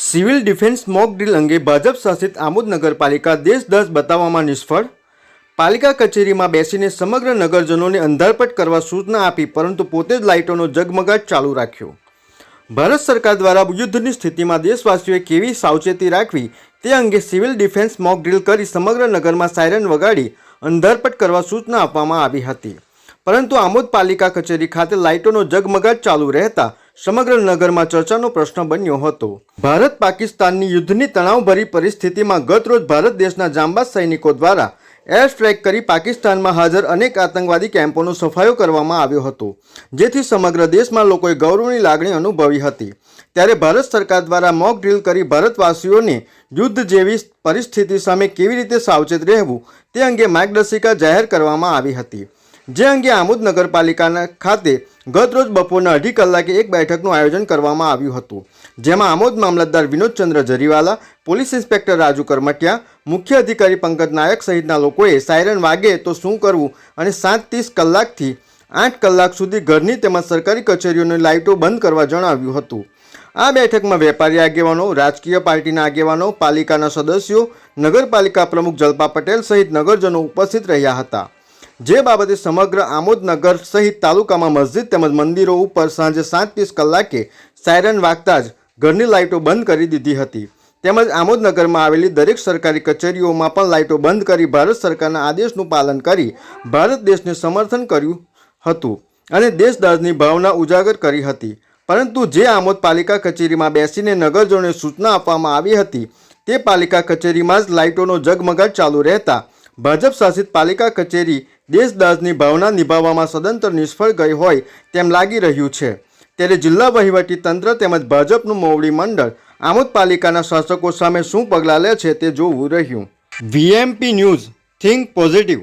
Civil defence mock drill અંગે ભાજપ શાસિત આમોદ નગરપાલિકા દેશ દસ બતાવવામાં નિષ્ફળ. પાલિકા કચેરીમાં બેસીને સમગ્ર નગરજનોને અંધારપટ કરવા સૂચના આપી, પરંતુ પોતે જ લાઇટોનો જગમગાટ ચાલુ રાખ્યો. ભારત સરકાર દ્વારા યુદ્ધની સ્થિતિમાં દેશવાસીઓએ કેવી સાવચેતી રાખવી, તે અંગે સિવિલ ડિફેન્સ મોક ડ્રીલ કરી સમગ્ર નગરમાં સાયરન વગાડી અંધારપટ કરવા સૂચના આપવામાં આવી હતી. પરંતુ આમોદ પાલિકા કચેરી ખાતે લાઇટોનો જગમગાટ ચાલુ રહેતા સમગ્ર નગરમાં ચર્ચાનો પ્રશ્ન બન્યો હતો. ભારત પાકિસ્તાનની યુદ્ધની તણાવભરી પરિસ્થિતિમાં ગતરોજ ભારત દેશના જાંબાજ સૈનિકો દ્વારા એર સ્ટ્રાઇક કરી પાકિસ્તાનમાં હાજર અનેક આતંકવાદી કેમ્પોનો સફાયો કરવામાં આવ્યો હતો, જેથી સમગ્ર દેશમાં લોકોએ ગૌરવની લાગણી અનુભવી હતી. ત્યારે ભારત સરકાર દ્વારા મોક ડ્રીલ કરી ભારતવાસીઓને યુદ્ધ જેવી પરિસ્થિતિ સામે કેવી રીતે સાવચેત રહેવું તે અંગે માર્ગદર્શિકા જાહેર કરવામાં આવી હતી. જે અંગે આમોદ નગરપાલિકાના ખાતે ગતરોજ બપોરના અઢી કલાકે એક બેઠકનું આયોજન કરવામાં આવ્યું હતું. જેમાં આમોદ મામલતદાર વિનોદચંદ્ર જરીવાલા, પોલીસ ઇન્સ્પેક્ટર રાજુ કરમટિયા, મુખ્ય અધિકારી પંકજ નાયક સહિતના લોકોએ સાયરન વાગે તો શું કરવું અને સાત ત્રીસ કલાકથી આઠ કલાક સુધી ઘરની તેમજ સરકારી કચેરીઓની લાઇટો બંધ કરવા જણાવ્યું હતું. આ બેઠકમાં વેપારી આગેવાનો, રાજકીય પાર્ટીના આગેવાનો, પાલિકાના સદસ્યો, નગરપાલિકા પ્રમુખ જલ્પા પટેલ સહિત નગરજનો ઉપસ્થિત રહ્યા હતા. જે બાબતે સમગ્ર આમોદનગર સહિત તાલુકામાં મસ્જિદ તેમજ મંદિરો ઉપર સાંજે સાત ત્રીસ કલાકે સાયરન વાગતા જ ઘરની લાઇટો બંધ કરી દીધી હતી. તેમજ આમોદનગરમાં આવેલી દરેક સરકારી કચેરીઓમાં પણ લાઇટો બંધ કરી ભારત સરકારના આદેશનું પાલન કરી ભારત દેશને સમર્થન કર્યું હતું અને દેશદાસની ભાવના ઉજાગર કરી હતી. પરંતુ જે આમોદ પાલિકા કચેરીમાં બેસીને નગરજનોને સૂચના આપવામાં આવી હતી, તે પાલિકા કચેરીમાં જ લાઇટોનો જગમગાટ ચાલુ રહેતા ભાજપ શાસિત પાલિકા કચેરી દેશદાસની ભાવના નિભાવવામાં સદંતર નિષ્ફળ ગઈ હોય તેમ લાગી રહ્યું છે. ત્યારે જિલ્લા વહીવટી તંત્ર તેમજ ભાજપનું મોવડી મંડળ, આમોદ પાલિકાના શાસકો સામે શું પગલાં લે છે તે જોવું રહ્યું. VMP news, think positive.